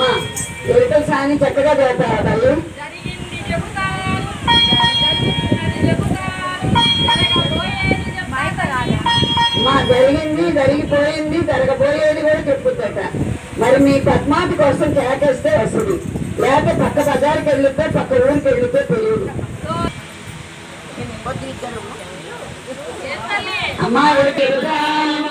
అమ్మా. సాని చక్కగా చదువుతావా తల్లి? మా జరిగింది జరిగిపోయింది జరగబోయేది కూడా చెప్పుతాట మరి మీ పద్మావతి కోసం కేకేస్తే వస్తుంది. లేకపోతే పక్క బజార్కి వెళ్ళితే పక్క ఊరికి వెళ్తే తెలియదు. అమ్మా ఊరికి వెళ్తాను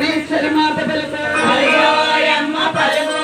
పరమేశ్వరి మాత పలుకు హరియోయమ్మ పలుకు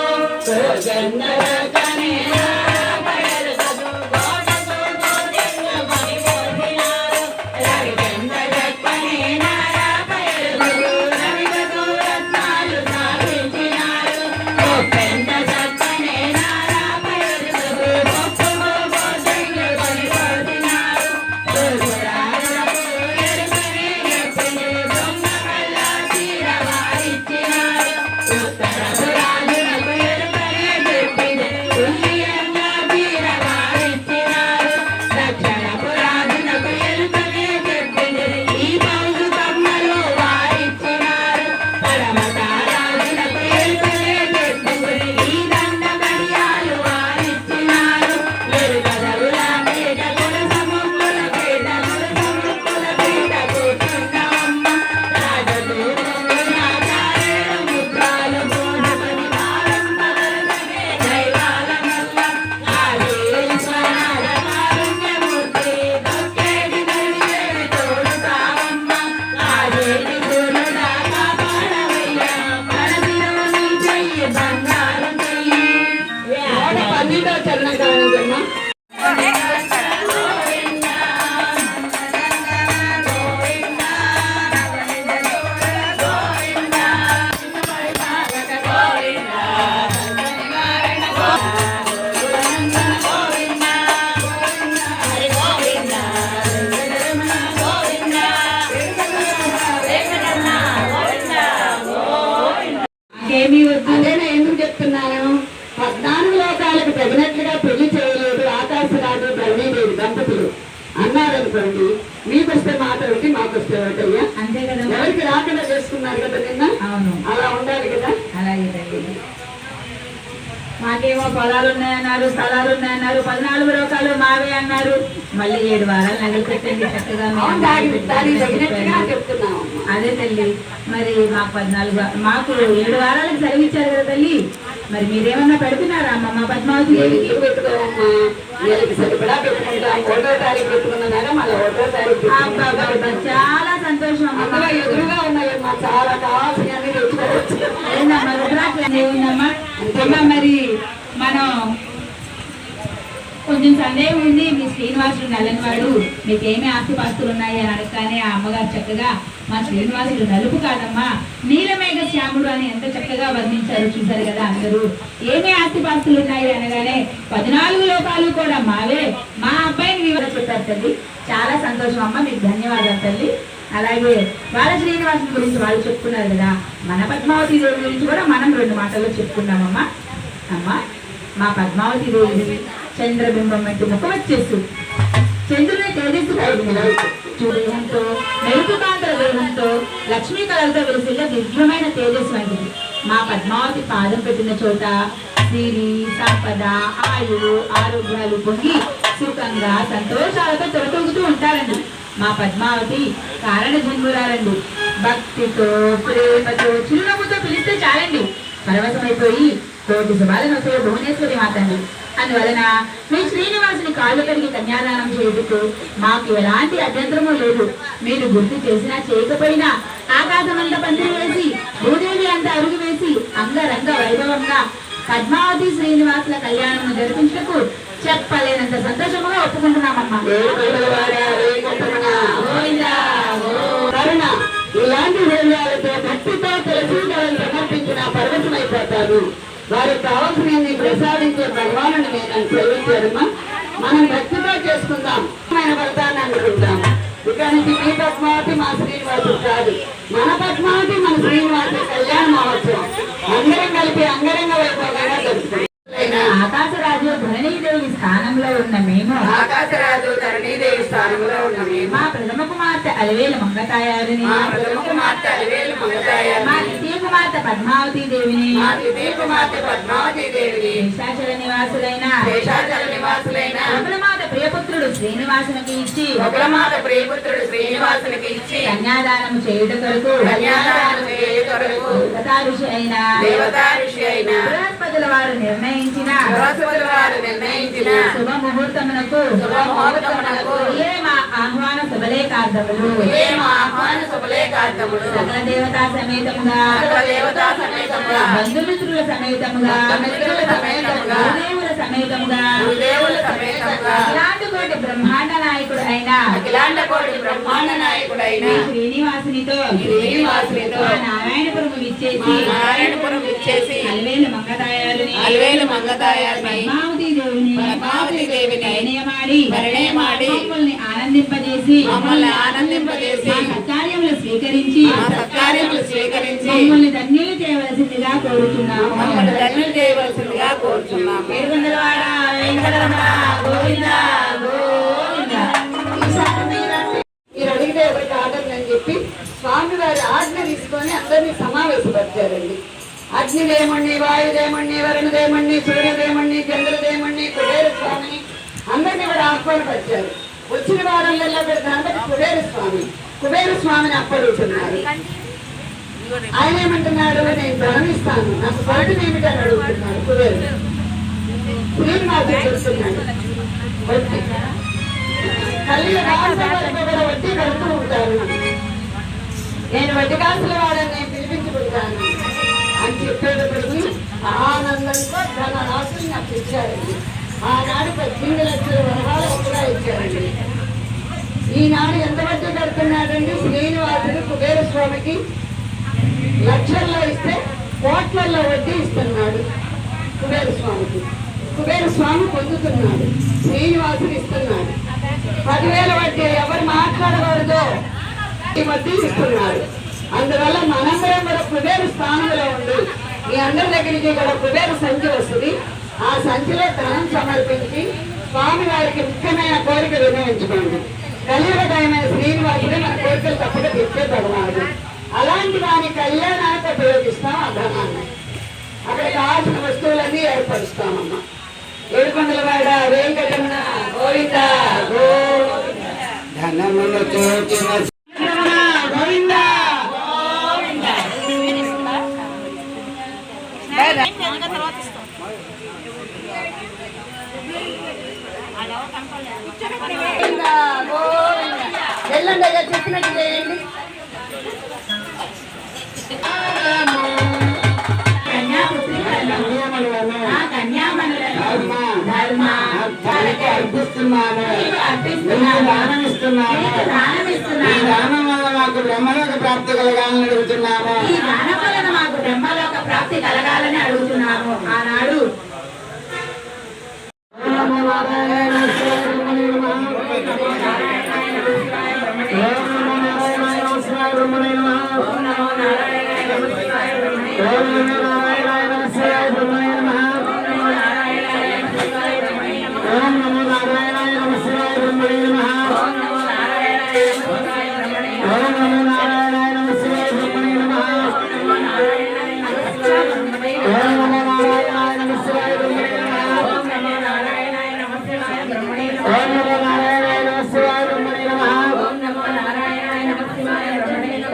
మాకేమో పొలాలు ఉన్నాయన్నారు స్థలాలు ఉన్నాయన్నారు పద్నాలుగు లోకాలు మావే అన్నారు. మళ్ళీ ఏడు వారాలు నగలు పెట్టండి చక్కగా అదే తల్లి మరి మాకు పద్నాలుగు మాకు ఏడు వారాలకు సెలవు ఇచ్చారు కదా తల్లి. మరి మీరేమన్నా పెడుతున్నారా? అమ్మ మా పద్మావతి దేవికి ఎందుకు పెట్టుకోమమ్మా వీళ్ళకి సరిపడా పెట్టుకుంటాం. ఒకటో తారీఖు పెట్టుకున్నాగా మళ్ళీ ఒకటో తారీఖు అబ్బా, అబ్బా, అబ్బా, పెట్టుకుంటాం. చాలా సంతోషం అమ్మ. అందులో ఎదురుగా ఉన్నాయమ్మా చాలా తెచ్చుకోవచ్చు. మరి మనం కొంచెం సందేహం ఉంది. మీ శ్రీనివాసుడు నల్లనివాడు. మీకు ఏమి ఆస్తిపాస్తులు ఉన్నాయి అని అడగగానే ఆ అమ్మగారు చక్కగా మా శ్రీనివాసుడు నలుపు కాదమ్మా నీలమేఘ శ్యాముడు అని ఎంత చక్కగా వర్ణించారు చూశారు కదా అందరూ. ఏమి ఆస్తిపాస్తులు ఉన్నాయి అనగానే పద్నాలుగు లోకాలు కూడా మావే. మా అబ్బాయిని వివరణ చెప్పారు తల్లి. చాలా సంతోషం అమ్మ మీకు ధన్యవాదాలు తల్లి. అలాగే వాళ్ళ శ్రీనివాసుని గురించి వాళ్ళు చెప్పుకున్నారు కదా మన పద్మావతి దేవి గురించి కూడా మనం రెండు మాటల్లో చెప్పుకున్నామమ్మా. అమ్మా మా పద్మావతి దేవి చంద్రబింబం వంటి ముఖం వచ్చేసు చంద్రుని తేజస్సు చూడేహంతో మెరుపుకాంతల దేహంతో లక్ష్మీ కళలతో వెలిసిన దివ్యమైన తేజస్సు వంటిది మా పద్మావతి పాదం పెట్టిన చోట సిరి సంపద ఆయువు ఆరోగ్యాలు పొంగి సుఖంగా సంతోషాలతో తొలతూగుతూ ఉంటారండి. మా పద్మావతి కారణ జన్మురాలండి భక్తితో ప్రేమతో చిరునవ్వుతో పిలిస్తే చాలండి. పరవశమైపోయి కోటి శుభాలను భువనేశ్వరి మాతండి. అందువలన మీ శ్రీనివాసుని కాళ్ళు కడిగి కన్యాదానం చేయుటకు మాకు ఎలాంటి అభ్యంతరము లేదు. మీరు గుర్తు చేసినా చేయకపోయినా ఆకాశమంతా పందిరి వేసి భూదేవి అంతా అరుగు వేసి అంగరంగ వైభవంగా పద్మావతి శ్రీనివాసుల కళ్యాణం జరిపించుటకు చెప్పలేనంత సంతోషముగా ఒప్పుకుంటున్నామమ్మా. కరుణ ఇలాంటి హృదయాలతో భక్తితో తులసి సమర్పించిన పర్వతమైపోతారు వారికి కావాల్సిన ప్రసాదించే భగవానుని నేను సేవించారమ్మా. మనం భక్తితో చేసుకుందాం. ఆయన వ్రతాన్ని అందుకుంటాం ఇక నుంచి మీ పద్మావతి మా శ్రీనివాసుడు కాదు. మన పద్మావతి మన శ్రీనివాసు కళ్యాణ మహోత్సవం. అందరం కలిపి అంగరంగ వైభవంగా జరుగుతుంది ఆకాశరాజు ధరణీదేవి స్థానంలో ఉన్న మేము. ఆకాశరాజు ధరణీదేవి స్థానంలో ఉన్న మేము. మా ప్రథమ కుమార్తె అలవేల మంగతాయారిని. మా ప్రథమ కుమార్తె అలివేలు మంగతాయారు మా ద్వితీయ కుమార్తె పద్మావతి దేవిని. మా ద్వితీయ కుమార్తె పద్మావతి దేవిని. శేషాచల నివాసులైన. శేషాచల నివాసులైన. ఒకలమాత ప్రియపుత్రుడు శ్రీనివాసునికి ఇచ్చి. ఒకలమాత ప్రియపుత్రుడు శ్రీనివాసునికి ఇచ్చి. కన్యాదానము చేయుట కొరకు. కన్యాదానం చేయ కొరకు. దేవతా ఋషి అయిన. దేవతా ఋషి అయిన బృహస్పతుల వారు నిర్ణయించిన బృహస్పతుల వారు నిర్ణయించిన శుభ ముహూర్తమునకు మా ఆహ్వాన ఏం ఆహ్వాన శుభలేఖార్థములు? సకల దేవతా సమేతముగా సకల దేవతా సమేతముగా బంధుమిత్రుల సమేతముగా బంధుమిత్రుల సమేతముగా గురుదేవుల సమేతముగా గురుదేవుల సమేతముగా ఇలాంటి కోటి బ్రహ్మాండ నాయకుడు అయిన అఖిలాండ కోటి బ్రహ్మాండ నాయకుడైన శ్రీ శ్రీనివాసునితో శ్రీనివాసునితో మా నారాయణపురం విచ్చేసి ఇచ్చేసి అలవేలు మంగతాయాలని అలివేలు మంగతాయారిని పద్మావతి దేవిని పద్మావతి దేవిని పరిణయమాడి పరిణయమాడి మమ్మల్ని ఆనందింపజేసి మమ్మల్ని ఆనందింపజేసి మా సత్కార్యములు స్వీకరించి మా సత్కార్యములు స్వీకరించి మమ్మల్ని ధన్యులు చేయవలసిందిగా కోరుతున్నాము మమ్మల్ని ధన్యులు చేయవలసిందిగా కోరుచున్నాము. ఏడుకొండలవాడ వెంకటరమణ గోవింద గోవింద. ఈసారి మీరంటే మీరు అడిగితే ఎవరికి ఆర్డర్ అని చెప్పి స్వామి వారి ఆజ్ఞ తీసుకొని అందరినీ సమావేశపరిచారండి. അഗ്നിദേമണ്ണി വായുദേമണ്ണി വരുണദേമണ്ണി സൂര്യദേമണ്ണി ചന്ദ്രദേമണ്ണി കുബേരസ്വാമി అందరినీ కూడా ఆహ్వానపరిచారు వచ్చిన వారంలో పెడితే అందరికి కుబేరస్వామి కుబేరస్వామిని అప్పడుతున్నారు ఆయన ఏమంటున్నాడు నేను ధనమిస్తాను నాకు పాఠం ఏమిటని అడుగుతున్నాడు కుబేరుడు స్త్రీని నాకు చూస్తున్నాడు వడ్డీ తల్లి రాజు వడ్డీ కడుతూ ఉంటారు నేను వడ్డీ కాసుల వాడని పిలిపించుకుంటాను అని ఆనందంతో ధన రాశులు నాకు ఇచ్చారండి ఆనాడు పద్దెనిమిది లక్షల వరహాలు కూడా ఇచ్చారండి ఈనాడు ఎంత వడ్డీ కడుతున్నాడండి శ్రీనివాసుడు కుబేర స్వామికి లక్షల్లో ఇస్తే కోట్లలో వడ్డీ ఇస్తున్నాడు. కుబేర స్వామికి కుబేర స్వామి పొందుతున్నాడు శ్రీనివాసుడు ఇస్తున్నాడు. పదివేల వడ్డీ ఎవరు మాట్లాడకూడదు ఈ మధ్య ఇస్తున్నాడు. అందువల్ల మనందరం కూడా కుబేర స్థానంలో ఉండి మీ అందరి దగ్గరికి కూడా కుబేర సంచి వస్తుంది. ఆ సంచిలో ధనం సమర్పించి స్వామి వారికి ముఖ్యమైన కోరిక వినియోగించుకోండి కలియుగమైన శ్రీనివాసుడే మన కోరికలు తప్పక తెచ్చే భగవానుడు అలాంటి వారి కళ్యాణానికి ఉపయోగిస్తాం ఆ ధనాన్ని. అక్కడ కావాల్సిన వస్తువులన్నీ ఏర్పరుస్తామమ్మా. ఏడుకొండల వాడ వెంకటరమణ గోవింద గో ధనమును వెళ్ళండి కలగాలని అడుగుతున్నాము ఈ ప్రాప్తి కలగాలని అడుగుతున్నాము. ఆనాడు ఓం నమో నారాయణ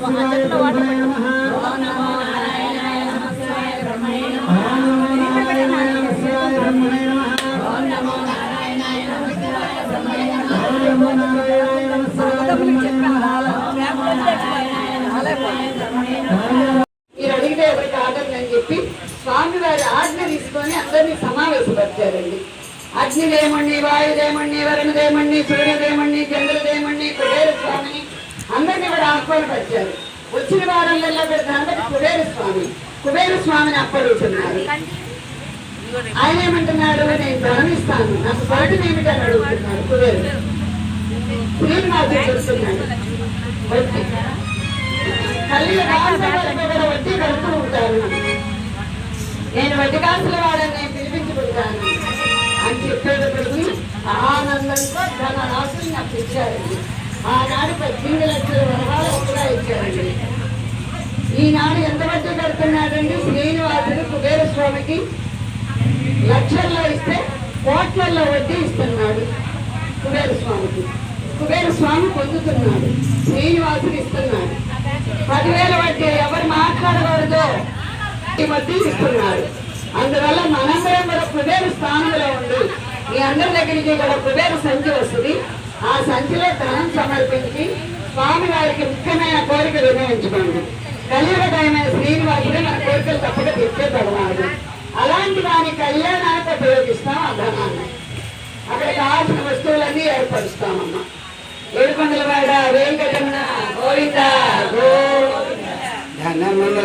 ఆ చెట్టులో వాటర్ మీరు అడిగితే ఎవరికి ఆర్డర్ అని చెప్పి స్వామి వారి ఆజ్ఞ తీసుకొని అందరినీ సమావేశపరిచారండి. అగ్నిదేమణ్ణి వాయుదేమణ్ణి వరుణదేమణ్ణి సూర్యదేమణ్ణి చంద్రదేమణ్ణి కుబేర స్వామిని అందరినీ కూడా ఆహ్వానపరిచారు. వచ్చిన వారంలో పెడతానంటే కుబేర స్వామి కుబేర స్వామిని అప్పడుతున్నారు ఆయన ఏమంటున్నాడు? నేను ధనమిస్తాను నాకు బయట ఏమిటని అడుగుతున్నాడు కుబేరుడు. శ్రీనివాసు చెప్తున్నాడు వడ్డీ తల్లి రాజు వడ్డీ కడుతూ ఉంటాను నేను వడ్డీ కాసుల వాడని నేను పిలిపించుకుంటాను. అని చెప్పేటప్పటికి ఆనందంతో ధన రాశులు నాకు ఇచ్చారు. ఆనాడు పద్దెనిమిది లక్షల వరహాలు కూడా ఇచ్చారండి. ఈనాడు ఎంత వడ్డీ కడుతున్నాడండి శ్రీనివాసుడు కుబేర స్వామికి లక్షల్లో ఇస్తే కోట్లలో వడ్డీ ఇస్తున్నాడు కుబేర స్వామికి కుబేర స్వామి పొందుతున్నాడు శ్రీనివాసుడు ఇస్తున్నాడు. పదివేల వడ్డీ ఎవరు మాట్లాడకూడదు. ఈ వడ్డీ ఇస్తున్నాడు. అందువల్ల మనందరం కూడా కుబేర స్థానంలో ఉండి మీ అందరి దగ్గరికి కూడా కుబేర సంఖ్య వస్తుంది. ఆ సంచిలో ధనం సమర్పించి స్వామి వారికి ముఖ్యమైన కోరిక నిర్ణయించుకోండి. కలియుగమైన శ్రీనివాసుడు మన కోరికలు తప్పక తీర్చేపడనాడు అలాంటి వారి కళ్యాణానికి ఉపయోగిస్తాం ఆ ధనాన్ని. అక్కడ కావాల్సిన వస్తువులన్నీ ఏర్పరుస్తామమ్మా. ఏడుకొండల వాడ వెంకటరమణ గోవింద గో ధనమును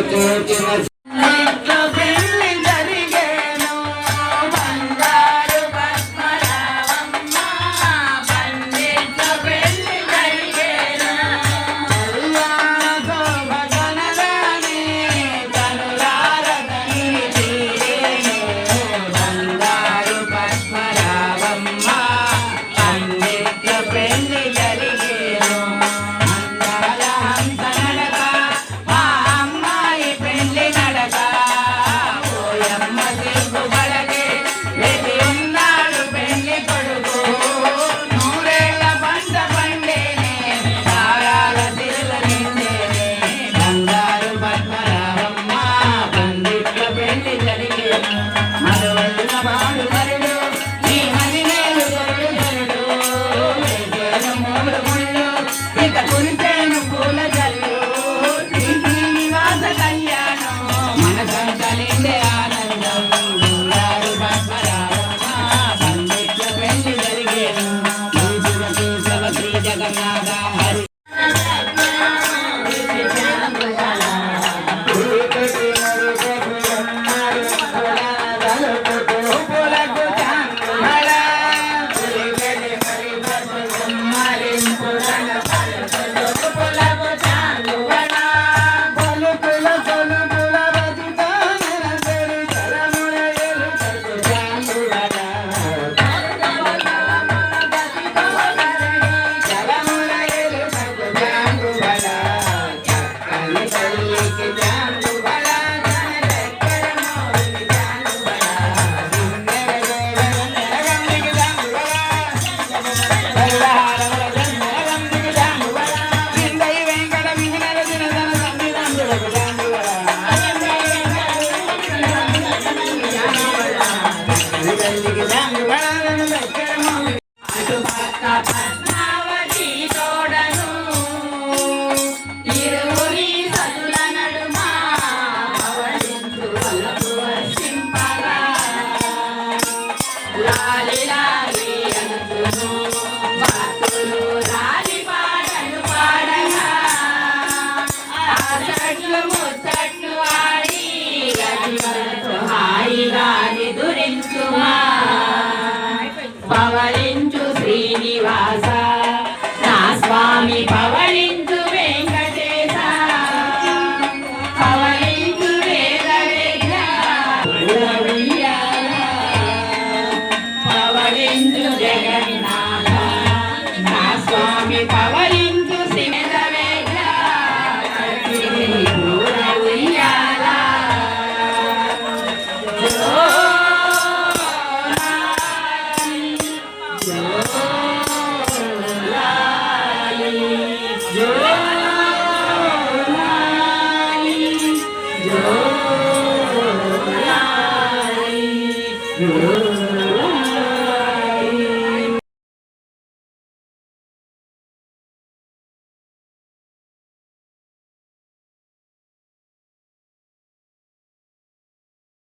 చెట్లు ముచ్చట్లు